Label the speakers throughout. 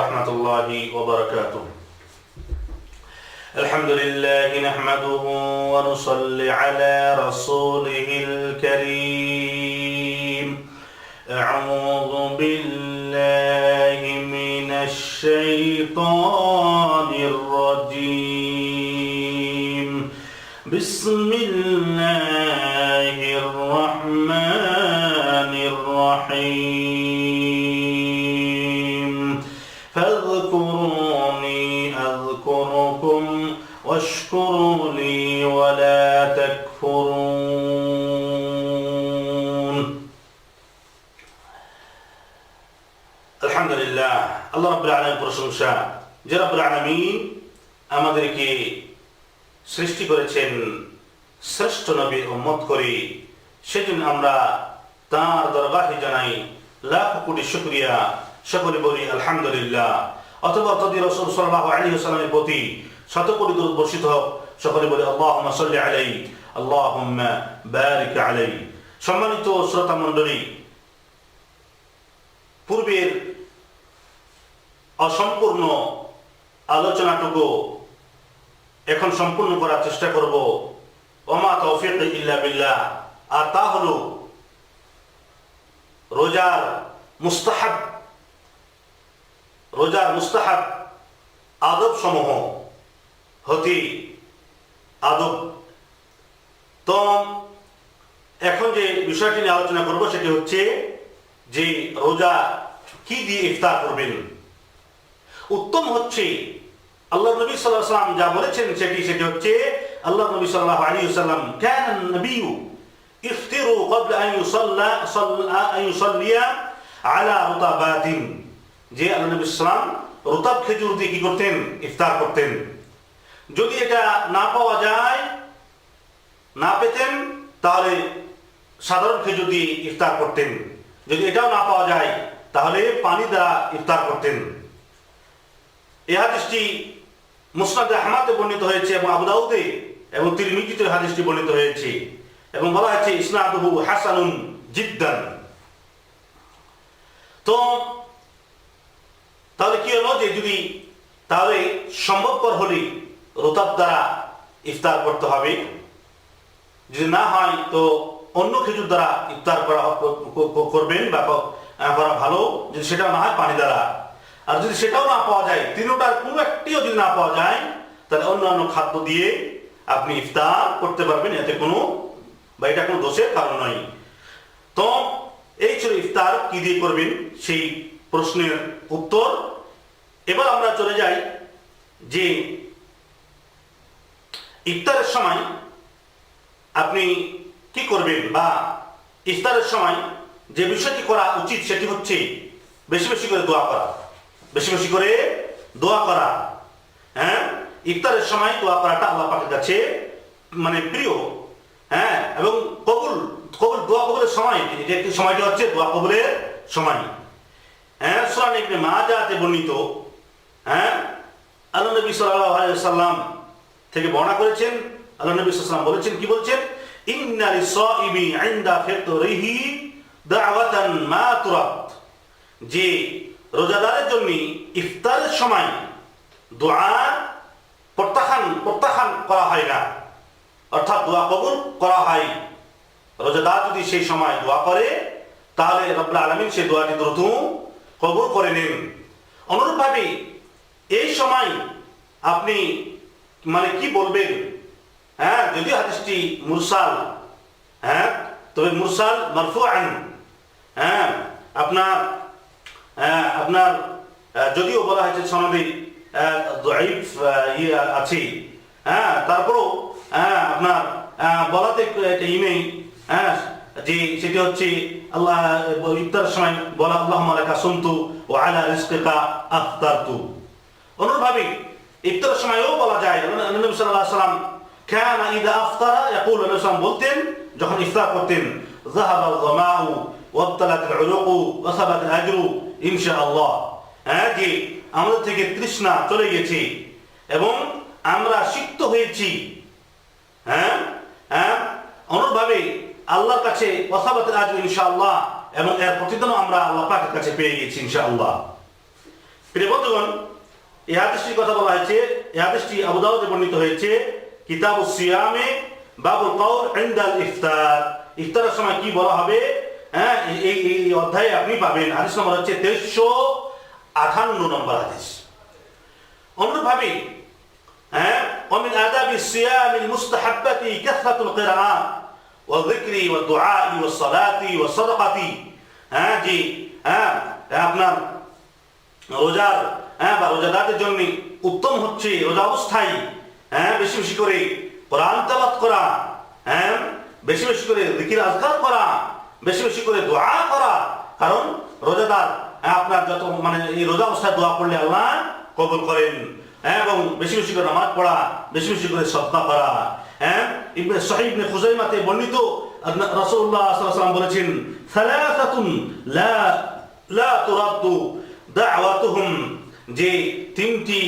Speaker 1: ورحمة الله وبركاته. الحمد لله نحمده ونصلي على رسوله الكريم أعوذ بالله من الشيطان الرجيم بسم الله الرحمن الرحيم যে রাব্বুল আমাদেরকে সৃষ্টি করেছেন শ্রেষ্ঠ নবীর উম্মত করে সেজন্য আমরা তার দরবাহে জানাই লাখ কোটি শুক্রিয়া। সকলে বলি আলহামদুলিল্লাহ। অথবা তদি রসুল সাল্লাহ আলী সাল্লামের প্রতি শত কোটি দূর বর্ষিত হোক, সকলে বলে আল্লাহ সাল্লি আলাই আল্লাহ বারিক আলাই সম্মানিত শ্রোতা মণ্ডলী, পূর্বের অসম্পূর্ণ আলোচনাটুকু এখন সম্পূর্ণ করার চেষ্টা করব। ওমা তৌফিক ইল্লা বিল্লাহ। আর তা হল, রোজার মুস্তাহাব রোজার মুস্তাহাব আদব সমূহ হতে আদব। তো, এখন যে বিষয়টি নিয়ে আলোচনা করব সেটি হচ্ছে যে রোজা কি দিয়ে ইফতার করবেন? উত্তম হচ্ছে আল্লাহ নবী সাল্লাহ সাল্লাম যা বলেছেন সেটি সেটি হচ্ছে, আল্লাহ নবী সাল্লাহ আলী সাল্লাম কেন নবী ইফতিরু কবল আন ইউসাল্লা, সাল্লা, আন ইউসাল্লিয়া আলা রুতাবাতিন। যে আল্লাহ নবী সাল্লাম রুতাব খেজুর দিয়ে কি করতেন? ইফতার করতেন। যদি এটা না পাওয়া যায়, না পেতেন, তাহলে সাধারণ খেজুর দিয়ে ইফতার করতেন। যদি এটাও না পাওয়া যায়, তাহলে পানি দ্বারা ইফতার করতেন। এ হাদিসটি মুসনাদ আহমাদে বর্ণিত হয়েছে এবং আবু দাউদে এবং তিরমিজিতে হাদিসটি বর্ণিত হয়েছে এবং বলা হয়েছে, ইসনাদহু হাসানুন জিদ্দান। তো, তাহলে কি হলো যে যদি তাহলে সম্ভবপর হলে রোতাব দ্বারা ইফতার করতে হবে। যদি না হয়, তো অন্য খেজুর দ্বারা ইফতার করা করবেন বা করা ভালো। যদি সেটাও না হয়, পানি দ্বারা। আর যদি সেটাও না পাওয়া যায়, তিনটার কোনো একটিও যদি না পাওয়া যায়, তাহলে অন্যান্য খাদ্য দিয়ে আপনি ইফতার করতে পারবেন, এতে কোনো বা এটা কোনো দোষের কারণ নয়। তো এই ছিল ইফতার, কি দিয়ে করবেন সেই প্রশ্নের উত্তর। এবার আমরা চলে যাই যে ইফতারের সময় আপনি কি করবেন বা ইফতারের সময় যে বিষয়টি করা উচিত সেটি হচ্ছে বেশি বেশি করে দোয়া করা। বেশি বেশি করে দোয়া করা। হ্যাঁ? ইফতারের সময় দোয়া করাটা আল্লাহ পাকের কাছে মানে প্রিয়। হ্যাঁ? এবং কবুল কবুল, দোয়া কবুলের সময়। যে একটি সময়টি হচ্ছে দোয়া কবুলের সময়। হ্যাঁ? সুরান ইবনে মাজাতে বর্ণিত। হ্যাঁ? আল্লাহ নবী সাল্লাল্লাহু আলাইহি সাল্লাম থেকে বর্ণনা করেছেন। আল্লাহ নবী সাল্লাল্লাহু বলেছেন, কি বলছেন? ইন্না লিসাইমি ইনদা ফিতরিহি দাওয়াতান মা তুরাত যে রোজাদারের জন্য ইফতারের সময় দোয়া প্রত্যাখ্যান প্রত্যাখ্যান করা হয় না। অর্থাৎ দোয়া কবুল করা হয়। রোজাদার যদি সেই সময় দোয়া করে, তাহলে রব্লা আলমিন সেই দোয়াটি দ্রুত কবুল করে নেন। অনুরূপভাবে এই সময় আপনি মানে কি বলবেন? হ্যাঁ যদিও হাদিসটি মুরসাল হ্যাঁ তবে মুরসাল মারফু আন হ্যাঁ আপনার আপনার যদিও বলা হয়েছে সনদে ইয়ে আছে হ্যাঁ তারপরও হ্যাঁ আপনার বলাতে একটা ই নেই হ্যাঁ যে সেটি হচ্ছে আল্লাহ ইফতার সময় বলা আল্লাহ মালাকা সন্তু ও আলা রিস্কা আফতারতু। অনুরূপভাবে ইফতার সময়ও বলা যায় নবী আলাইহি সাল্লাম কানা ইদা আফতারা ইয়াকুল নবী সাল্লাল্লাহু বলতেন, যখন ইফতার করতেন ওয়া সাবাত আল-আজরু ইনশাআল্লাহ। হ্যাঁ যে আমাদের থেকে তৃষ্ণা চলে গেছে এবং আমরা সিক্ত হয়েছি। হ্যাঁ হ্যাঁ অনুরূপভাবে আল্লাহর কাছে ওয়াসাবাতের আজরু ইনশাআল্লাহ এবং এর প্রতিদানও আমরা আল্লাহ পাকের কাছে পেয়ে গেছি ইনশাআল্লাহ। প্রিয় বন্ধুগণ, এই হাদিসটির কথা বলা হয়েছে, এই হাদিসটি আবু দাউদে বর্ণিত হয়েছে কিতাব সিয়ামে বাবুল কৌল ইনদাল ইফতার। ইফতারের সময় কি বলা হবে? হ্যাঁ এই- এই এই অধ্যায়ে আপনি পাবেন হাদিস নম্বর হচ্ছে তেইশশো আঠান্ন নম্বর হাদিস অনুরূপভাবে হ্যাঁ ومن آداب الصيام المستحبة كثرة القراءة والذكر والدعاء والصلاة والصدقة হ্যাঁ জি হ্যাঁ আপনার রোজার হ্যাঁ বা রোজাদারদের জন্য উত্তম হচ্ছে রোজা অবস্থায় হ্যাঁ বেশি বেশি করে কোরআন তেলাওয়াত করা হ্যাঁ বেশি বেশি করে জিকির আজকার করা বেশি বেশি করে দোয়া করা। কারণ রোজাদার হ্যাঁ, আপনার যত মানে এই রোজা অবস্থায় দোয়া করলে আল্লাহ কবুল করেন। হ্যাঁ, এবং বেশি বেশি করে নামাজ পড়া বেশি বেশি করে সদকা করা। হ্যাঁ ইবনে সহিহ ইবনে খুজাইমাতে বর্ণিত রাসূলুল্লাহ সাল্লাল্লাহু আলাইহি বলেছেন সালাসাতুন লা লা তুরাদ্দু দাওয়াতুহুম। যে তিনটি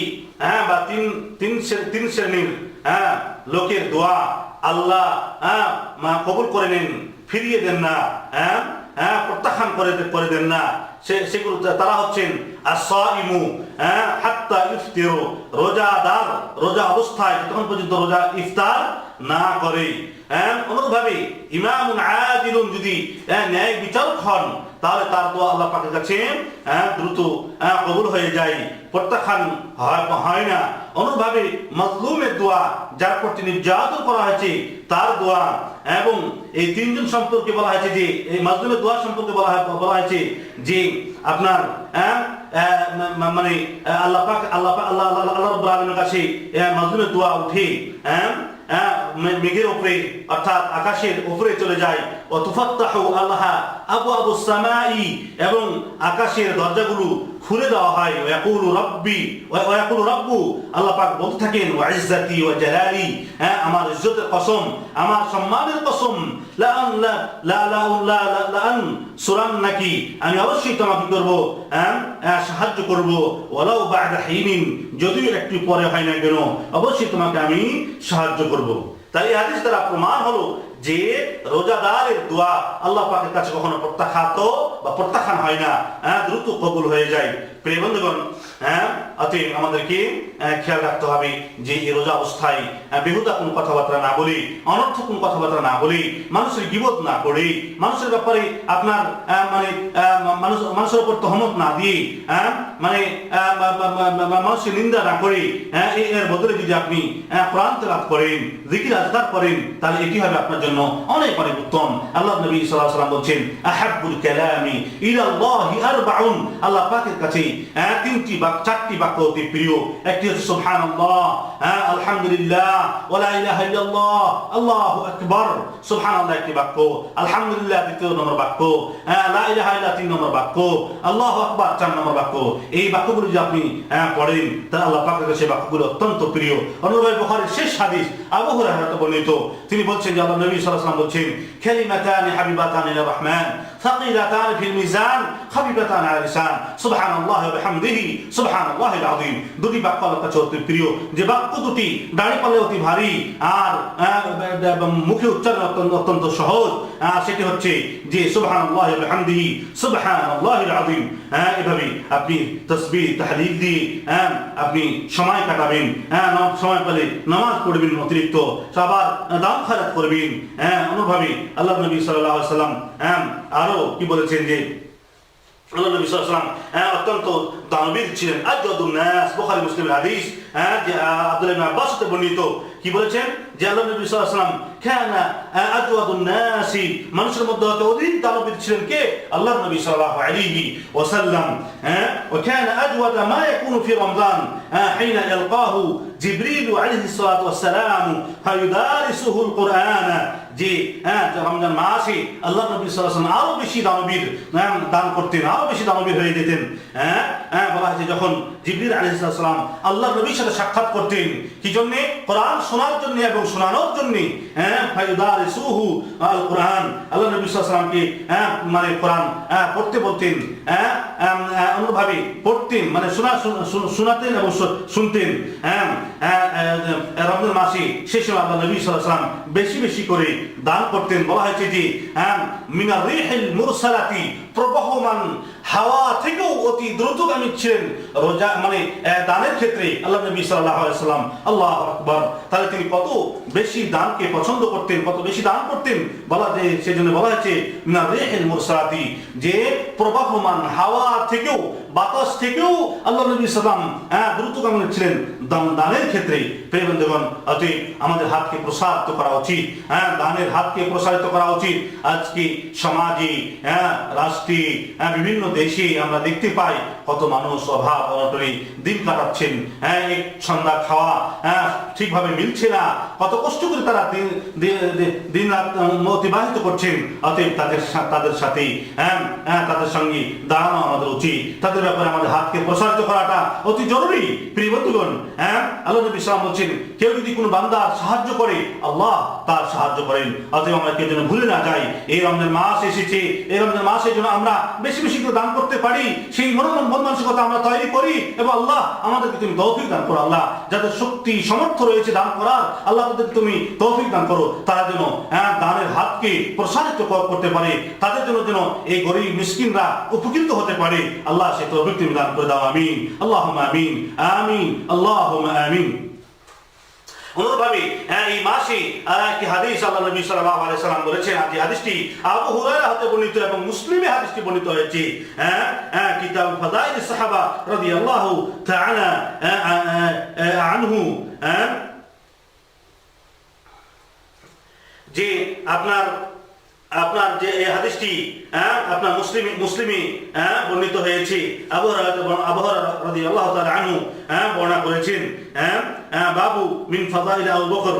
Speaker 1: হ্যাঁ বা তিন তিন তিন শ্রেণির হ্যাঁ লোকের দোয়া আল্লাহ হ্যাঁ কবুল করে নেন। ফিরিয়ে দেন না হ্যাঁ? হ্যাঁ? প্রত্যাখ্যান করে করে দেন না। সে সেগুলো তারা হচ্ছেন আসাইমু হ্যাঁ? হাত্তা ইফতিরু রোজাদার রোজা অবস্থায় তখন পর্যন্ত রোজা ইফতার না করে হ্যাঁ? অনুরূপভাবে ইমাম আদিলুন যদি হ্যাঁ, ন্যায় বিচারক হন তাহলে তার দোয়া আল্লাহ পাকের কাছে হ্যাঁ, দ্রুত হ্যাঁ, কবুল হয়ে যায়। প্রত্যাখ্যান হয় না। অনুরূপভাবে মজলুমের দোয়া যার প্রতি নির্যাতন করা হয়েছে তার দোয়া এবং এই তিনজন সম্পর্কে বলা হয়েছে যে এই মজলুমের দোয়া সম্পর্কে বলা বলা হয়েছে যে আপনার হ্যাঁ, মানে আল্লাহ আল্লাহ আল্লাহ আল্লাহ আল্লাহ কাছে মজলুমের দোয়া উঠে হ্যাঁ মেঘের উপরে অর্থাৎ আকাশের উপরে চলে যায়। ও তুফাত্তাহু আল্লাহ আবু আবু সামাই এবং আকাশের দরজাগুলো খুলে দেওয়া হয়। ওয়াকুলু রাব্বি ওয়া- ওয়াকুলু রাব্বু আল্লাহ পাক বলতে থাকেন ওয়া ইজ্জাতি ওয়া জালালি হ্যাঁ আমার ইজ্জতের কসম আমার সম্মানের কসম লা লা লা লা লা লা- আন নাকি আমি অবশ্যই তোমাকে করব হ্যাঁ, সাহায্য করব। ওয়ালাউ বা'দা হিনিন, যদিও একটু পরে হয় না কেন, অবশ্যই তোমাকে আমি সাহায্য করব। তাই হাদিস দ্বারা প্রমাণ হলো যে রোজাদারের দোয়া আল্লাহ পাকের কাছে কখনো প্রত্যাখ্যাত বা প্রত্যাখ্যান হয় না হ্যাঁ দ্রুত কবুল হয়ে যায়। প্রিয় বন্ধুগণ হ্যাঁ অতএব আমাদেরকে খেয়াল রাখতে হবে যে এই রোজা অবস্থায় বেহুদা কোন কথাবার্তা না বলি অনর্থ কোন কথাবার্তা না বলি মানুষের বিপদ না করে মানুষের ব্যাপারে আপনার মানে মানুষ মানুষের উপর তহমত না দিয়ে হ্যাঁ মানে মানুষের নিন্দা না করে হ্যাঁ এর বদলে যদি আপনি আহ, লাভ করেন জিকির আজকার করেন তাহলে এটি হবে আপনার জন্য অনেক অনেক উত্তম। আল্লাহ নবী সাল্লাম বলছেন, আহাব্বুল কালামি ইলাল্লাহি আরবাউন। আল্লাহ পাকের কাছে তিনটি বাক, চারটি বাক্য অতি প্রিয়। একটি হচ্ছে, সুবহানাল্লাহ। হ্যাঁ আলহামদুলিল্লাহ। ওয়ালা ইল্লাল্লাহ। আল্লাহু আকবার। একটি বাক্য। আলহামদুলিল্লাহ দ্বিতীয় নম্বর বাক্য। লা ইল্লাল্লাহ তিন নম্বর বাক্য। আল্লাহু আকবার চার নম্বর বাক্য। এই বাক্যগুলো যদি আপনি পড়েন, তাহলে আল্লাহ পাকের কাছে বাক্যগুলো অত্যন্ত প্রিয়। অনুরূপে বুখারীর শেষ হাদিস আবু হুরায়রা বর্ণিত। তিনি বলছেন যে, আল্লাহ নবী সাল্লাম বলছেন খেলিমাতানি হাবিবাতান ইলা রহমান, সাকিলাতান ফিল মিজান, খাবিবাতান আলা লিসান, সুবহানাল্লাহি ওয়া বিহামদিহি সুবহানাল্লাহিল আযীম। দুটি বাক্য আল্লাহ কাছে অতি প্রিয়। যে বাক্য দুটি দাড়ি পাল্লে অতি ভারী, আর মুখে উচ্চারণ অত্যন্ত সহজ। সেটি হচ্ছে যে হ্যাঁ এভাবে আপনি তাসবিহ, তাহলিল দিয়ে হ্যাঁ আপনি সময় কাটাবেন। হ্যাঁ সময় পেলে নামাজ পড়বেন অতিরিক্ত আবার দাম খারাপ করবেন। হ্যাঁ অনুভাবে আল্লাহ নবী সাল্লাল্লাহু সাল্লাম হ্যাঁ আরও কি বলেছেন যে হ্যাঁ অত্যন্ত দানবীর ছিলেন আজওয়াদুন নাস বুখারী মুসলিমের হাদিস হ্যাঁ যে আহ, আব্দুল্লাহ ইবনে আব্বাস হতে বর্ণিত কি বলেছেন যে আল্লাহ নবী সাল্লাল্লাহু আলাইহি সাল্লাম কানা আজওয়াদুন নাসি মানুষের মধ্যে হতে অধিক দানবীর ছিলেন কে আল্লাহ নবী সাল্লাল্লাহু আলাইহি ওয়াসাল্লাম হ্যাঁ وكان اجود ما يكون في رمضان آه، حين يلقاه جبريل عليه الصلاه والسلام فيدارسه القران যে হ্যাঁ যে রমজান মাসে আল্লাহ নবী সাল্লাল্লাহু আলাইহি ওয়াসাল্লাম আরো বেশি দানবীর হ্যাঁ, দান করতেন আরো বেশি দানবীর হয়ে যেতেন হ্যাঁ হ্যাঁ বলা হয়েছে যখন জিবরিল আলাইহিস সালাম আল্লাহ নবীর সাথে সাক্ষাৎ করতেন। কি জন্য? কোরআন শোনার জন্য এবং শোনানোর জন্য। হ্যাঁ আল কোরআন। আল্লাহ নবী ওয়াসাল্লামকে হ্যাঁ মানে কোরআন হ্যাঁ পড়তে বলতেন। আম, পড়তেন। মানে শোনা শোনা- শোনাতেন এবং শুনতেন। রমজান মাসে সে সময় আল্লাহ নবী সাল্লাম বেশি বেশি করে দান করতেন। বলা হয়েছে যে মিনার রিহিল মুরসালাতি প্রবহমান হাওয়া থেকেও অতি দ্রুতগামী ছিলেন রোজা মানে দানের ক্ষেত্রে আল্লাহ নবী সাল্লাম আল্লাহ আকবর, তাহলে তিনি কত বেশি দানকে পছন্দ করতেন, কত বেশি দান করতেন, বলা যে, সেজন্য বলা হয়েছে রিহিল যে প্রবাহমান হাওয়া থেকেও, বাতাস থেকেও আল্লাহ নবী সাল্লাম হ্যাঁ দ্রুতগামী ছিলেন। দান, দানের ক্ষেত্রে, প্রিয় বন্ধুগণ, অতএব আমাদের হাতকে প্রসারিত করা উচিত হ্যাঁ দানের হাতকে প্রসারিত করা উচিত। আজকে সমাজে হ্যাঁ রাষ্ট্রে হ্যাঁ বিভিন্ন দেশে আমরা দেখতে পাই কত মানুষ অভাব অনটনে দিন কাটাচ্ছেন হ্যাঁ এক সন্ধ্যা খাওয়া হ্যাঁ ঠিকভাবে মিলছে না, কত কষ্ট করে তারা দিন দিন রাত অতিবাহিত করছেন, অতএব তাদের তাদের সাথে হ্যাঁ হ্যাঁ তাদের সঙ্গে দাঁড়ানো আমাদের উচিত। তাদের ব্যাপারে আমাদের হাতকে প্রসারিত করাটা অতি জরুরি। প্রিয় বন্ধুগণ হ্যাঁ আল্লাহ নবী ইসলাম বলছেন, কেউ যদি কোনো বান্দা সাহায্য করে, আল্লাহ তার সাহায্য করেন। অতএব আমরা কেউ যেন ভুলে না যাই। এই রমজান মাস এসেছে, এই রমজান মাসের জন্য আমরা বেশি বেশি করে দান করতে পারি, সেই মনোমন মন মানসিকতা আমরা তৈরি করি এবং আল্লাহ আমাদেরকে তুমি তৌফিক দান করো, আল্লাহ। যাদের শক্তি, সামর্থ্য রয়েছে দান করার, আল্লাহ তাদেরকে তুমি তৌফিক দান করো। তারা যেন হ্যাঁ দানের হাতকে প্রসারিত করতে পারে। তাদের জন্য যেন এই গরিব মিসকিনরা উপকৃত হতে পারে। আল্লাহ সে তৌফিক তুমি দান করে দাও, আমিন। আল্লাহ আমিন। আমিন। আল্লাহ আমিন। অনুরূপভাবে হ্যাঁ, এই মাসে একটি হাদিস আল্লাহ নবী সাল্লাল্লাহু আলাইহি সাল্লাম বলেছেন যে হাদিসটি আবু হুরায়রা হতে বর্ণিত এবং মুসলিমে হাদিসটি বর্ণিত হয়েছে হ্যাঁ হ্যাঁ কিতাব ফাদাইল সাহাবা রাদিয়াল্লাহু তাআলা আহ, আনহু হ্যাঁ যে আপনার আপনার যে এই হাদিসটি হ্যাঁ আপনার মুসলিম মুসলিমে হ্যাঁ বর্ণিত হয়েছে আবহাওয়া রাদিয়াল্লাহু তাআলা আনহু হ্যাঁ বর্ণনা করেছেন হ্যাঁ হ্যাঁ, বাবু মিন ফাদাইল আবু বকর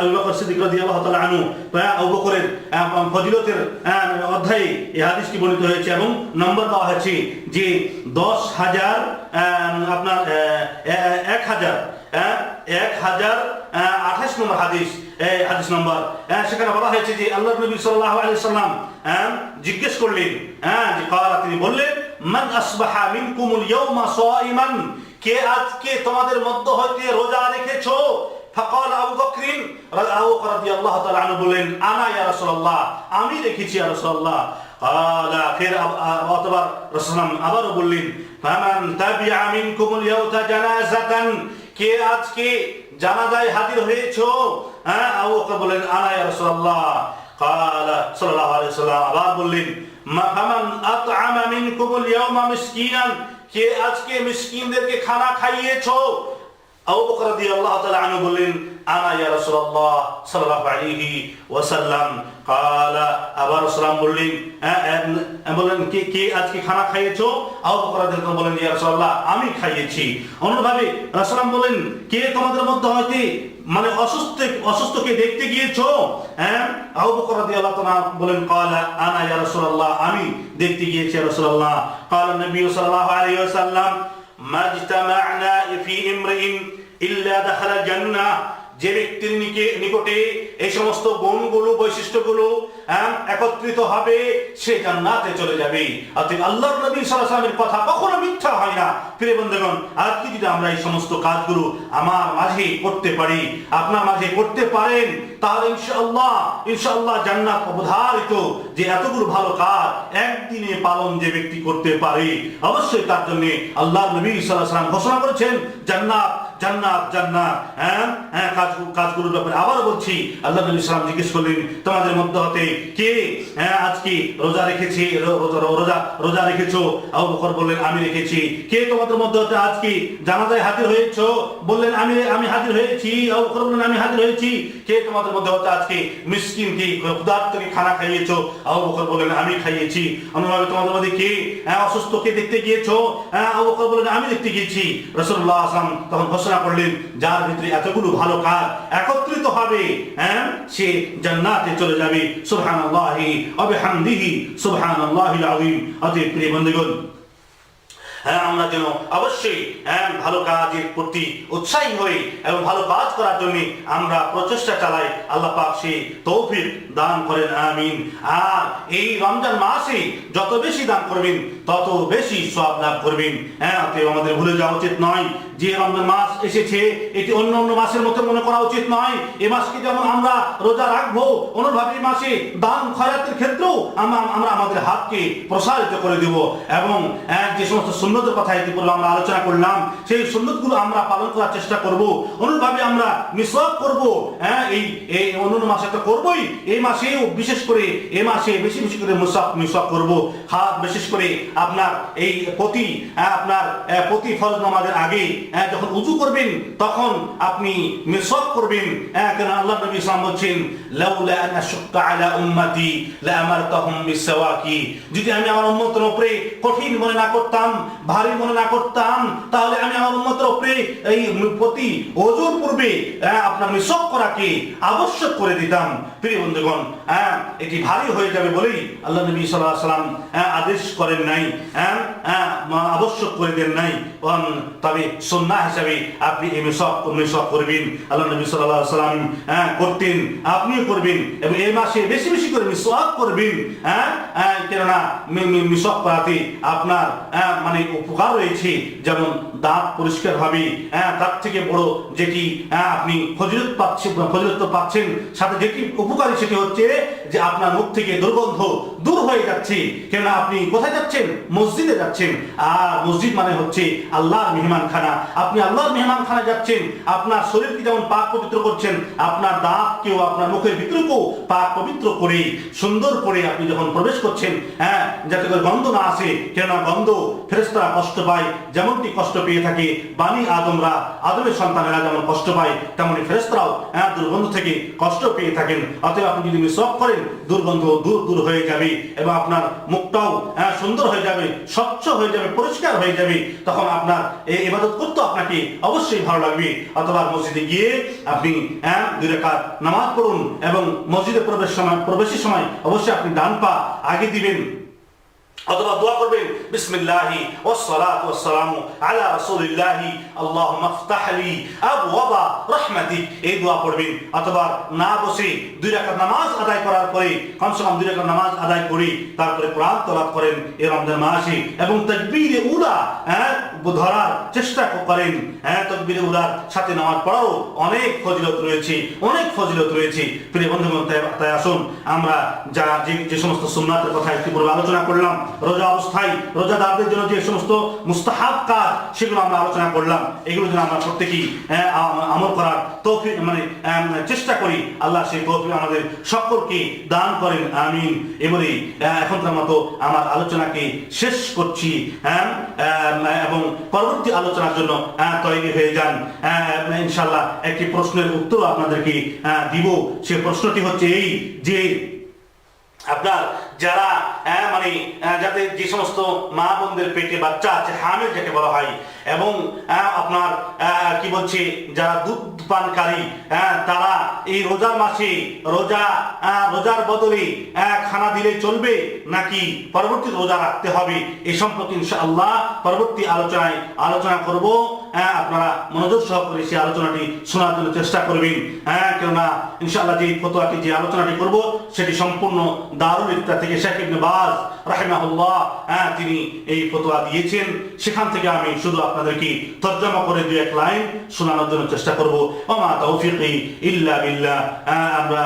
Speaker 1: আবু বকর সিদ্দিক রাদিয়াল্লাহু তাআলা আনহু। হ্যাঁ, আবু বকরের হ্যাঁ, ফজিলতের হ্যাঁ, অধ্যায়ে এই হাদিসটি বর্ণিত হয়েছে এবং নম্বর দেওয়া হয়েছে যে দশ হাজার আপনার এক হাজার হ্যাঁ, এক হাজার আঠাশ নম্বর হাদিস হাদিস নম্বর। হ্যাঁ, সেখানে বলা হয়েছে যে আল্লাহ নবী সাল্লাল্লাহু আলাইহি সাল্লাম হ্যাঁ, জিজ্ঞেস করলেন হ্যাঁ যে তিনি বললেন মান আসবাহা মিনকুমুল ইয়াউমা সাইমান কে আজকে তোমাদের মধ্য হইতে রোজা রেখেছো فقال আবু বকরিন আবু বকর রাদিয়াল্লাহু তাআলা আনহু বললেন আনা ইয়া রাসূলুল্লাহ আমি রেখেছি ইয়া রাসূলুল্লাহ قال ফির অতবার রাসূলুল্লাহ আবারও বললেন ফামান তাবিআ মিনকুমুল ইয়াউতা জানাজাতান কে আজকে জানাজায় হাজির হয়েছো হ্যাঁ আবু বকর বললেন আনা ইয়া রাসূলুল্লাহ قال صلى الله عليه وسلم আবার বললেন মা ফামান আতআমা মিনকুমুল ইয়াউমা মিসকিনান কে আজকে মিসকিনদেরকে খানা খাইয়েছো হ্যাঁ, আমি খাইয়েছি। অনুরূপভাবে রাসূলুল্লাহ বলেন কে তোমাদের মধ্যে হইতে মানে অসুস্থ, অসুস্থকে দেখতে গিয়েছো? হ্যাঁ আবু বকর রাদিয়াল্লাহু তাআলা বলেন কালা, আনা ইয়া আমি দেখতে গিয়েছি রাসূলুল্লাহ। কাল, নবী সাল্লাল্লাহু আলাইহি ওয়াসাল্লাম ما اجتمعنا في امرئ إلا دخل الجنة. যে ব্যক্তির নিকটে এই সমস্ত গুণগুলো বৈশিষ্ট্যগুলো হ্যাঁ, একত্রিত হবে সে জান্নাতে চলে যাবে। অতএব আল্লাহর নবী সাল্লাল্লাহু কথা কখনো মিথ্যা হয় না। প্রিয় বন্ধুগণ আজকে যদি আমরা এই সমস্ত কাজগুলো আমার মাঝে করতে পারি আপনার মাঝে করতে পারেন তাহলে ইনশাআল্লাহ ইনশাআল্লাহ জান্নাত অবধারিত যে এতগুলো ভালো কাজ একদিনে পালন যে ব্যক্তি করতে পারে অবশ্যই তার জন্য আল্লাহ নবী সাল্লাল্লাহু আলাইহি ঘোষণা করেছেন জান্নাত জান্নাত জান্নাত হ্যাঁ? হ্যাঁ কাজ, কাজগুলোর ব্যাপারে বলছি, আল্লাহ নবী সাল্লাম জিজ্ঞেস করলেন, তোমাদের হতে কে হ্যাঁ রোজা রেখেছি রোজা রোজা রেখেছো? আবু বকর বললেন, আমি রেখেছি। কে তোমাদের মধ্যে হতে আজকে জানাজায় হাজির হয়েছো? বললেন, আমি আমি হাজির হয়েছি। আবু বকর বললেন, আমি হাজির হয়েছি। কে তোমাদের মধ্যে হতে আজকে মিসকিন কি ক্ষুধার্তকে খানা খাইয়েছো? আবু বকর বললেন, আমি খাইয়েছি। অনুভাবে তোমাদের মধ্যে কে হ্যাঁ অসুস্থকে দেখতে গিয়েছো? হ্যাঁ আবু বকর বললেন, আমি দেখতে গিয়েছি। রাসূলুল্লাহ আসলাম তখন ঘোষণা করলেন, যার ভিতরে এতগুলো ভালো কাজ একত্রিত হবে হ্যাঁ সে জান্নাতে চলে যাবে। সুবহানাল্লাহি ওয়া বিহামদিহি, সুবহানাল্লাহিল আযীম। অতএব প্রিয় বন্ধুগণ হ্যাঁ আমরা যেন অবশ্যই হ্যাঁ ভালো কাজের প্রতি উৎসাহী হই এবং ভালো কাজ করার জন্য আমরা প্রচেষ্টা চালাই। আল্লাহ পাক সে তৌফিক দান করেন, আমিন। আর এই রমজান মাসে যত বেশি দান করবেন তত বেশি সব লাভ করবেন। হ্যাঁ অতএব আমাদের ভুলে যাওয়া উচিত নয় যে রমজান মাস এসেছে এটি অন্য অন্য মাসের মতো মনে করা উচিত নয়। এ মাসকে যেমন আমরা রোজা রাখব অনুভাবে মাসে দান খয়াতের ক্ষেত্রেও আমরা আমরা আমাদের হাতকে প্রসারিত করে দেব। এবং আহ, যে সমস্ত সুন্নতের কথা এটি ইতিপূর্বে আমরা আলোচনা করলাম সেই সুন্নতগুলো আমরা পালন করার চেষ্টা করব। অনুভাবে আমরা মিসওয়াক করব। হ্যাঁ এই এই অন্য মাসে তো করবই। এই মাসেও বিশেষ করে এ মাসে বেশি বেশি করে মুসাফ মিসওয়াক করব। হাত বিশেষ করে আপনার এই প্রতি আপনার প্রতি ফরজ নামাজের আগে যখন উজু করবেন, তখন আপনি মিসওয়াক করবেন কেন আল্লাহ নবী ইসলাম বলছেন, লাউলা আন আশুক্কা আলা উম্মতি লাআমারতাহুম বিসওয়াকি যদি আমি আমার উম্মতের উপরে কঠিন মনে না করতাম, ভারী মনে না করতাম, তাহলে আমি আমার উম্মতের উপরে এই প্রতি ওজুর পূর্বে আপনার মিসওয়াক করাকে আবশ্যক করে দিতাম। প্রিয় বন্ধুগণ এটি ভারী হয়ে যাবে বলেই আল্লাহ নবী সাল্লাল্লাহু আলাইহি সাল্লাম আদেশ করেন নাই। হ্যাঁ? হ্যাঁ, আবশ্যক করে দেন নাই। তবে সুন্নাহ হিসাবে আপনি এই মিসওয়াক মিসওয়াক করবেন। আল্লাহ নবী আলাইহি সাল্লাম হ্যাঁ করতেন আপনিও করবেন এবং এই মাসে বেশি বেশি করে মিসওয়াক করবেন হ্যাঁ? হ্যাঁ, কেননা করাতে আপনার মানে উপকার রয়েছে। যেমন দাঁত পরিষ্কার হবে হ্যাঁ তার থেকে বড় যেটি আপনি ফজিলত পাচ্ছেন ফজিলত পাচ্ছেন সাথে যেটি উপকারী সেটি হচ্ছে যে আপনার মুখ থেকে দুর্গন্ধ দূর হয়ে যাচ্ছে। কেন আপনি কোথায় যাচ্ছেন? মসজিদে যাচ্ছেন। আর মসজিদ মানে হচ্ছে আল্লাহর মেহমান খানা আপনি আল্লাহর মেহমান খানা যাচ্ছেন। আপনার শরীরকে যেমন পাক পবিত্র করছেন, আপনার দাঁতকেও আপনার মুখের ভিতরকেও পাক পবিত্র করে, সুন্দর করে আপনি যখন প্রবেশ করছেন হ্যাঁ যাতে করে গন্ধ না আসে কেন গন্ধ ফেরেস্তারা কষ্ট পায়, যেমনটি কষ্ট পেয়ে থাকে বাণী আদমরা, আদমের সন্তানেরা যেমন কষ্ট পায়, তেমনি ফেরেস্তারাও হ্যাঁ দুর্গন্ধ থেকে কষ্ট পেয়ে থাকেন। অতএব আপনি যদি মিসওয়াক করেন দুর্গন্ধ দূর দূর হয়ে যাবে এবং আপনার মুখটাও হ্যাঁ সুন্দর হয়ে যাবে, স্বচ্ছ হয়ে যাবে, পরিষ্কার হয়ে যাবে, তখন আপনার এই ইবাদত করতে আপনাকে অবশ্যই ভালো লাগবে। অথবা মসজিদে গিয়ে আপনি হ্যাঁ দুই রেখা নামাজ পড়ুন এবং মসজিদে প্রবেশ সময়, প্রবেশের সময় অবশ্যই আপনি ডান পা আগে দিবেন। অথবা দোয়া করবেন, বিসমিল্লাহি ওয়াসসালাতু ওয়াসসালামু আলা রাসূলিল্লাহি, আল্লাহুম্মা ইফতাহ লি আবওয়াবা রাহমাতিক। এই দোয়া পড়বেন। অথবা না বসে দুই রাকাত নামাজ আদায় করার পরে কমসে কম দুই রাকাত নামাজ আদায় করে, তারপরে কোরআন তেলাওয়াত করেন এই রমজান মাসে এবং তাকবীরে উলা হ্যাঁ ধরার চেষ্টা করেন। হ্যাঁ তাকবীরে উলার সাথে নামাজ পড়াও অনেক ফজিলত রয়েছে, অনেক ফজিলত রয়েছে। প্রিয় বন্ধুগণ, তাই আসুন, আমরা যা যে সমস্ত সুন্নাতের কথা ইতিপূর্বে আলোচনা করলাম রোজা অবস্থায়, রোজাদারদের জন্য যে সমস্ত মুস্তাহাব কাজ, সেগুলো আমরা আলোচনা করলাম। এগুলো যেন আমরা প্রত্যেকেই আমল করার তৌফিক মানে চেষ্টা করি। আল্লাহ সেই তৌফিক আমাদের সকলকে দান করেন, আমিন। এবারেই এখনকার মতো আমার আলোচনাকে শেষ করছি এবং পরবর্তী আলোচনার জন্য তৈরি হয়ে যান। ইনশাল্লাহ একটি প্রশ্নের উত্তর আপনাদেরকে দিব। সে প্রশ্নটি হচ্ছে এই যে, আপনার যারা আহ, মানে আহ, যাদের যে সমস্ত মা বোনদের পেটে বাচ্চা আছে হামিল যাকে বলা হয় এবং আহ, আপনার কি বলছে যারা দুধ পানকারী তারা এই রোজার মাসে রোজা রোজার বদলে খানা দিলে চলবে নাকি পরবর্তী রোজা রাখতে হবে এই সম্পর্কে ইনশাআল্লাহ পরবর্তী আলোচনায় আলোচনা করব। হ্যাঁ আপনারা মনোযোগ সহকারে সেই আলোচনাটি শোনার জন্য চেষ্টা করবেন। হ্যাঁ কেননা ইনশাআল্লাহ যে ফতোয়াটি যে আলোচনাটি করব সেটি সম্পূর্ণ দারুল ইফতা থেকে শেখ ইবনে বাজ রাহিমাহুল্লাহ হ্যাঁ তিনি এই ফতোয়া দিয়েছেন। সেখান থেকে আমি শুধু আপনাদেরকে তর্জমা করে দুই এক লাইন শোনানোর জন্য চেষ্টা করব। ওমা তৌফিকি ইল্লা বিল্লাহ। হ্যাঁ, আমরা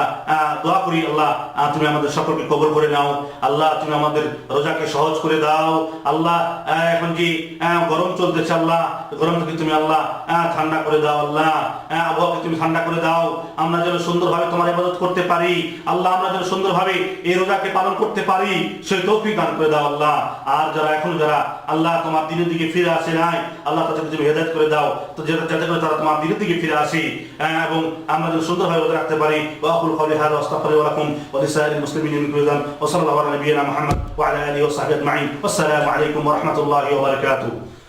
Speaker 1: দোয়া করি আল্লাহ তুমি আমাদের সকলকে কবর করে নাও। আল্লাহ তুমি আমাদের রোজাকে সহজ করে দাও। আল্লাহ এখন কি গরম চলতেছে আল্লাহ? গরম থেকে তুমি আল্লাহ ঠান্ডা করে দাও আল্লাহ। আবহাওয়াকে তুমি ঠান্ডা করে দাও। আমরা যেন সুন্দরভাবে তোমার ইবাদত করতে পারি। আল্লাহ আমরা যেন সুন্দরভাবে এই রোজাকে পালন করতে পারি সেই তৌফিক দান করে দাও আল্লাহ। আর যারা এখন যারা আল্লাহ তোমার দিনের দিকে ফিরে আসে নাই আল্লাহ তাদেরকে তুমি হেদায়ত করে দাও। তো যাতে যাতে করে তারা তোমার দিনের দিকে ফিরে আসে আহ, এবং আমরা যেন সুন্দরভাবে রোজা রাখতে পারি। ওয়াকুল কওলি হাযা ওয়াস্তাগফিরু লাকুম। ওয়া লিসাইরিল মুসলিমিন মিন কুল্লি যানব ওয়া সাল্লাল্লাহু আলা নাবিয়িনা মুহাম্মদ ওয়া আলা ওয়াসসালামু আলাইকুম ওয়া রাহমাতুল্লাহি ওয়া বারাকাতুহু।